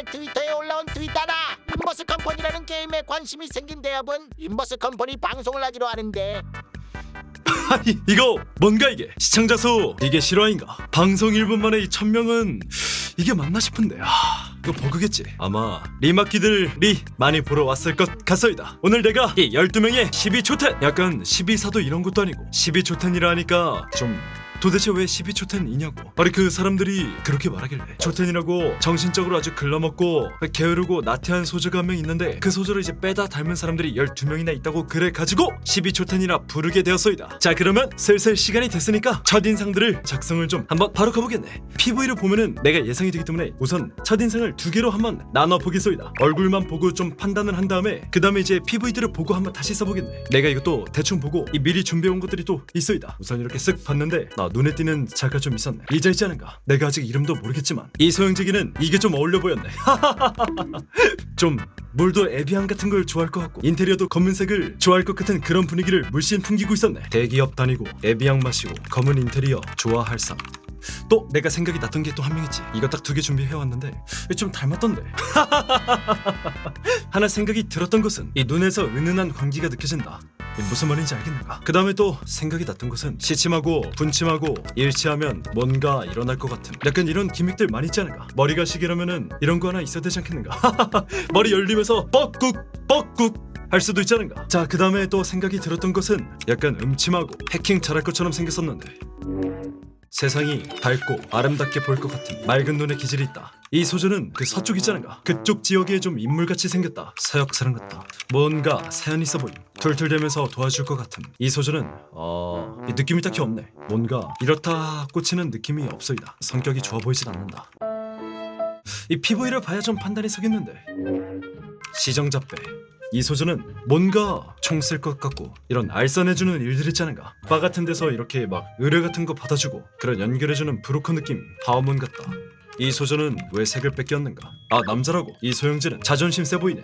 날 트위터에 올라온 트윗 하나 인버스 컴퍼니라는 게임에 관심이 생긴 대여분 인버스 컴퍼니 방송을 하기로 하는데. 아니 이거 뭔가 이게? 시청자 수 이게 실화인가? 방송 1분 만에 이 1000명은 이게 맞나 싶은데. 아 이거 버그겠지. 아마 리마키들이 많이 보러 왔을 것 같소이다. 오늘 내가 이 12명의 12초텐. 약간 12사도 이런 것도 아니고 12초텐이라 하니까 좀 도대체 왜 12초텐 이냐고. 아니 그 사람들이 그렇게 말하길래. 초텐이라고 정신적으로 아주 글러먹고 게으르고 나태한 소주가 한 명 있는데 그 소주를 이제 빼다 닮은 사람들이 12명이나 있다고 그래 가지고 12초텐이라 부르게 되었소이다. 자 그러면 슬슬 시간이 됐으니까 첫인상들을 작성을 좀 한번 바로 가보겠네. PV를 보면은 내가 예상이 되기 때문에 우선 첫인상을 두 개로 한번 나눠 보겠소이다. 얼굴만 보고 좀 판단을 한 다음에 그 다음에 이제 PV들을 보고 한번 다시 써보겠네. 내가 이것도 대충 보고 이 미리 준비해온 것들이 또 있소이다. 우선 이렇게 쓱 봤는데 나 눈에 띄는 자가 좀 있었네. 이자 있지 않은가? 내가 아직 이름도 모르겠지만. 이 소형제기는 이게 좀 어울려 보였네. 좀 물도 에비앙 같은 걸 좋아할 것 같고 인테리어도 검은색을 좋아할 것 같은 그런 분위기를 물씬 풍기고 있었네. 대기업 다니고 에비앙 마시고 검은 인테리어 좋아할 상. 또 내가 생각이 났던 게 또 한 명 있지. 이거 딱 두 개 준비해 왔는데 좀 닮았던데. 하나 생각이 들었던 것은 이 눈에서 은은한 광기가 느껴진다. 이 무슨 말인지 알겠는가? 그 다음에 또 생각이 났던 것은 시침하고 분침하고 일치하면 뭔가 일어날 것 같은 약간 이런 기믹들 많이 있지 않을까? 머리가 시계라면은 이런 거 하나 있어야 되지 않겠는가? 머리 열리면서 뻐꾹 뻐꾹 할 수도 있지 않은가? 자 그 다음에 또 생각이 들었던 것은 약간 음침하고 해킹 잘할 것처럼 생겼었는데 세상이 밝고 아름답게 보일 것 같은 맑은 눈의 기질이 있다. 이 소주는 그 서쪽이잖아. 그쪽 지역에 좀 인물같이 생겼다. 사역 사람 같다. 뭔가 사연 있어 보임. 툴툴대면서 도와줄 것 같은. 이 소주는 어... 이 느낌이 딱히 없네. 뭔가 이렇다 꽂히는 느낌이 없어이다. 성격이 좋아 보이진 않는다. 이 PV를 봐야 좀 판단이 서겠는데. 시정잡배. 이 소주는 뭔가 총 쓸 것 같고 이런 알선해주는 일들 있잖아가 바 같은 데서 이렇게 막 의뢰 같은 거 받아주고 그런 연결해주는 브로커 느낌 하우문 같다 이 소주는 왜 색을 뺏겼는가? 아 남자라고. 이 소형제는 자존심 세 보이네.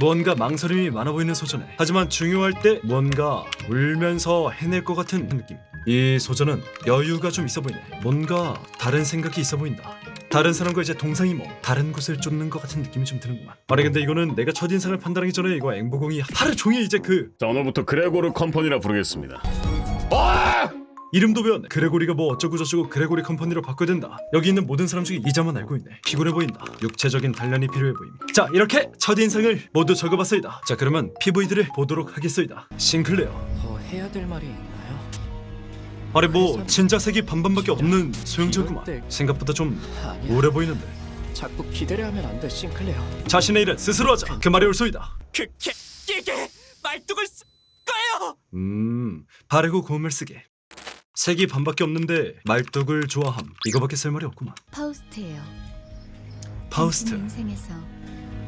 뭔가 망설임이 많아 보이는 소전에 하지만 중요할 때 뭔가 울면서 해낼 것 같은 느낌. 이 소전은 여유가 좀 있어 보이네. 뭔가 다른 생각이 있어 보인다. 다른 사람과 이제 동상이 뭐 다른 곳을 쫓는 것 같은 느낌이 좀 드는구만. 아니 근데 이거는 내가 첫인상을 판단하기 전에 이거 앵보공이 하루 종일 이제 그 자 오늘부터 그레고르 컴퍼니라 부르겠습니다. 이름도 배웠네 그레고리가 뭐 어쩌고 저쩌고 그레고리 컴퍼니로 바꿔야 된다. 여기 있는 모든 사람 중에 이자만 알고 있네. 피곤해 보인다. 육체적인 단련이 필요해 보임 자 이렇게 첫 인상을 모두 적어봤소이다. 자 그러면 PV들을 보도록 하겠소이다. 싱클레어. 더 해야 될 말이 있나요? 아니 뭐 진짜 색이 반반밖에 없는 소형제구만. 생각보다 좀 아니야. 오래 보이는데. 자꾸 기대를 하면 안 돼, 싱클레어. 자신의 일은 스스로 하자. 그 말이 옳소이다. 그게 이게 말뚝을 쓸 거예요. 음 바르고 고음을 쓰게 색이 반밖에 없는데 말뚝을 좋아함. 이거밖에 쓸 말이 없구만. 파우스트예요. 파우스트. 당신의 인생에서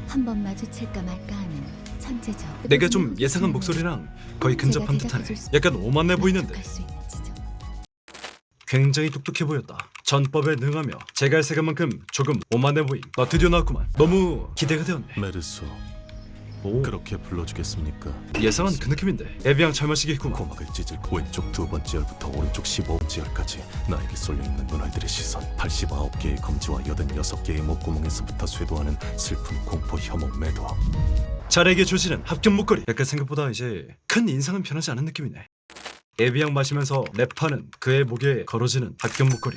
한 번 마주칠까 말까 하는 천재죠. 내가 좀 예상한 목소리랑 거의 근접한 듯하네. 약간 오만해 보이는데. 갈수 있는 지점. 굉장히 똑똑해 보였다. 전법에 능하며 제갈색만큼 조금 오만해 보임. 나 드디어 나왔구만. 너무 기대가 되었네. 메르소 오. 그렇게 불러주겠습니까? 예상한 그 느낌인데. 에비앙 잘 마시겠구만 고막을 찢을 왼쪽 두 번째 열부터 오른쪽 15번째 열까지 나에게 쏠려 있는 눈알들의 시선 89개의 검지와 86개의 목구멍에서부터 쇄도하는 슬픈 공포 혐오 매도 잘에게 조지는 합격 목걸이. 약간 생각보다 이제 큰 인상은 변하지 않은 느낌이네. 에비앙 마시면서 랩하는 그의 목에 걸어지는 합격 목걸이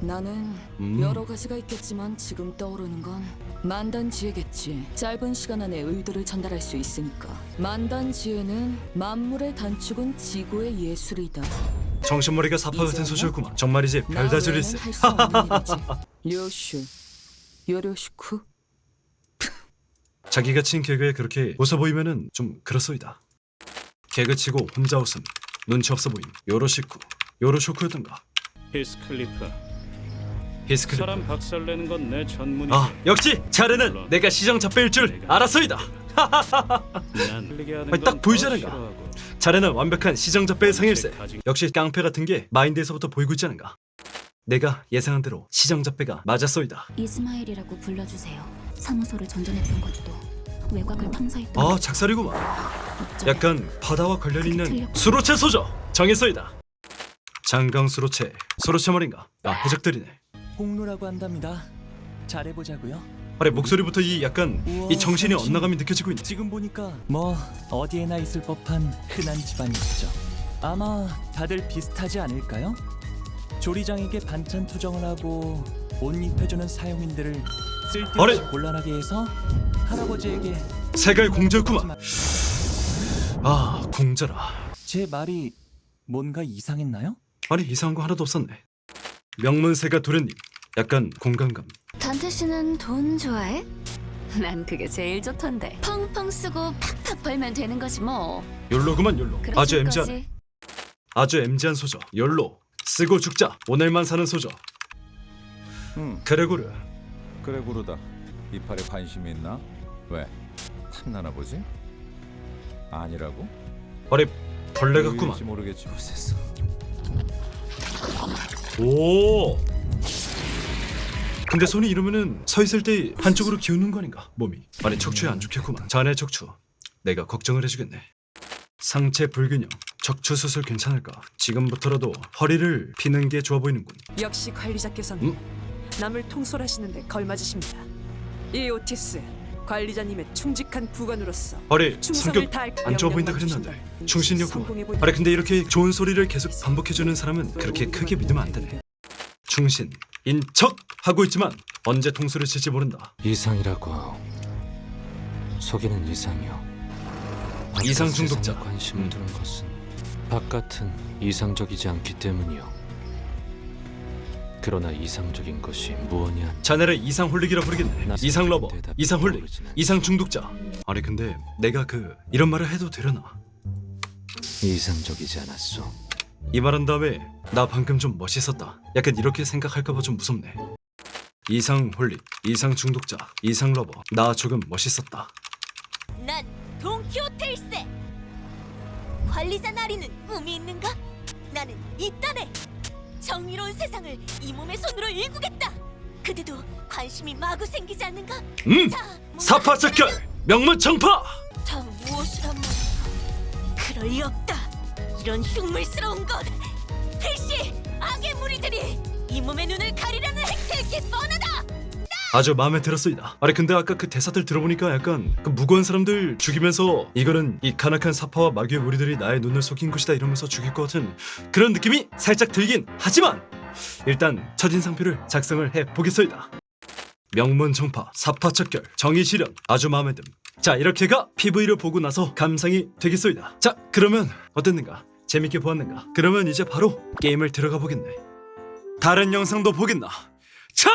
나는 음. 여러 가지가 있겠지만 지금 떠오르는 건 만단지혜겠지. 짧은 시간 안에 의도를 전달할 수 있으니까. 만단지혜는 만물의 단축은 지구의 예술이다. 정신머리가 사파 같은? 소주였구만 정말이지 나 별다줄일세 외에는 할수 없는 일이지. 요슈, 요료슈쿠. 자기가 친 개그에 그렇게 웃어 보이면은 좀 그렇소이다. 개그치고 혼자 웃음, 눈치 없어 보임. 요로시쿠, 요로쇼쿠였던가. 히스클리프 히스크립. 사람 박살내는 건 내 전문이지 아 역시 자르는 내가 시장 잡배일 줄 하는 아니, 딱 보이지 않은가? 자네는 완벽한 시장 잡배의 상일세. 역시 깡패 같은 게 마인드에서부터 보이고 있지 않은가. 내가 예상한 대로 시장 잡배가 맞았소이다. 이스마일이라고 불러주세요. 사무소를 전전했던 것도 외곽을 탐사했던 아 것도 작살이구만. 어쩌면 약간 바다와 관련 있는 틀렸구나. 수로체 소저 정했소이다. 장강 수로체, 수로체 말인가? 아 해적들이네. 홍루라고 한답니다. 잘해보자고요. 아래 목소리부터 이 약간 우와, 이 당신. 엇나감이 느껴지고 있네. 지금 보니까 뭐 어디에나 있을 법한 흔한 집안이었죠. 아마 다들 비슷하지 않을까요? 조리장에게 반찬 투정을 하고 옷 입혀주는 사용인들을 쓸데없이 아래. 곤란하게 해서 할아버지에게 세갈 공자였구만. 아 공자라. 제 말이 뭔가 이상했나요? 아니 이상한 거 하나도 없었네. 명문세가 도련님 약간 공감감. 단태 씨는 돈 좋아해? 난 그게 제일 좋던데. 펑펑 쓰고 팍팍 벌면 되는 거지 뭐. 욜로구만 욜로. 아주 거지. 아주 MG한 소저. 욜로. 쓰고 죽자. 오늘만 사는 소저. 음, 그레고르. 그래 구르다. 이팔에 관심이 있나? 왜? 탐나나 보지? 아니라고? 아래 벌레 같구만. 모르겠지 못했어. 오. 근데 손이 이러면은 서 있을 때 한쪽으로 기우는 거 아닌가? 몸이. 아니 척추에 안 좋겠구만. 자네 척추. 내가 걱정을 해주겠네. 상체 불균형. 척추 수술 괜찮을까? 지금부터라도 허리를 피는 게 좋아 보이는군. 역시 관리자께서는 음? 남을 통솔하시는데 걸맞으십니다. 이 오티스 관리자님의 충직한 부관으로서 아래 성격 안 좋아 보인다 그랬는데. 성공해보니 아래 근데 이렇게 좋은 소리를 계속 반복해주는 사람은 그렇게 크게 믿으면 안 되네. 충신, 인척 하고 있지만 언제 통수를 칠지 모른다. 이상이라고 속이는 이상이요. 이상 중독자. 세상에 관심을 음. 두는 것은 바깥은 이상적이지 않기 때문이요. 그러나 이상적인 것이 무언이 아니. 자네를 이상 홀릭이라 부르겠네. 나 이상 러버, 이상 홀릭. 이상 중독자. 아니 근데 내가 그 이런 말을 해도 되려나? 이상적이지 않았소. 이 말한 다음에 나 방금 좀 멋있었다. 약간 이렇게 생각할까봐 좀 무섭네. 이상 홀릭, 이상 중독자, 이상 러버. 나 조금 멋있었다. 난 돈키호테일세. 관리자 나리는 꿈이 있는가? 나는 있다네. 정의로운 세상을 이 몸의 손으로 일구겠다. 그대도 관심이 마구 생기지 않는가? 음, 자, 사파적결, 명문청파. 다 무엇이란 말이야? 그럴 리 없다. 이런 흉물스러운 것. 필시 악의 무리들이 이 몸의 눈을 가리려는 행태일 게 뻔하다. 아주 마음에 들었습니다. 아니 근데 아까 그 대사들 들어보니까 약간 그 무고한 사람들 죽이면서 이거는 이 간악한 사파와 마귀의 무리들이 나의 눈을 속인 것이다 이러면서 죽일 것 같은 그런 느낌이 살짝 들긴 하지만 일단 첫인상표를 작성을 해 보겠습니다. 명문 정파, 사파 척결, 정의 실현 아주 마음에 듦. 자 이렇게가 PV를 보고 나서 감상이 되겠습니다. 자 그러면 어땠는가? 재밌게 보았는가? 그러면 이제 바로 게임을 들어가 보겠네. 다른 영상도 보겠나? 자!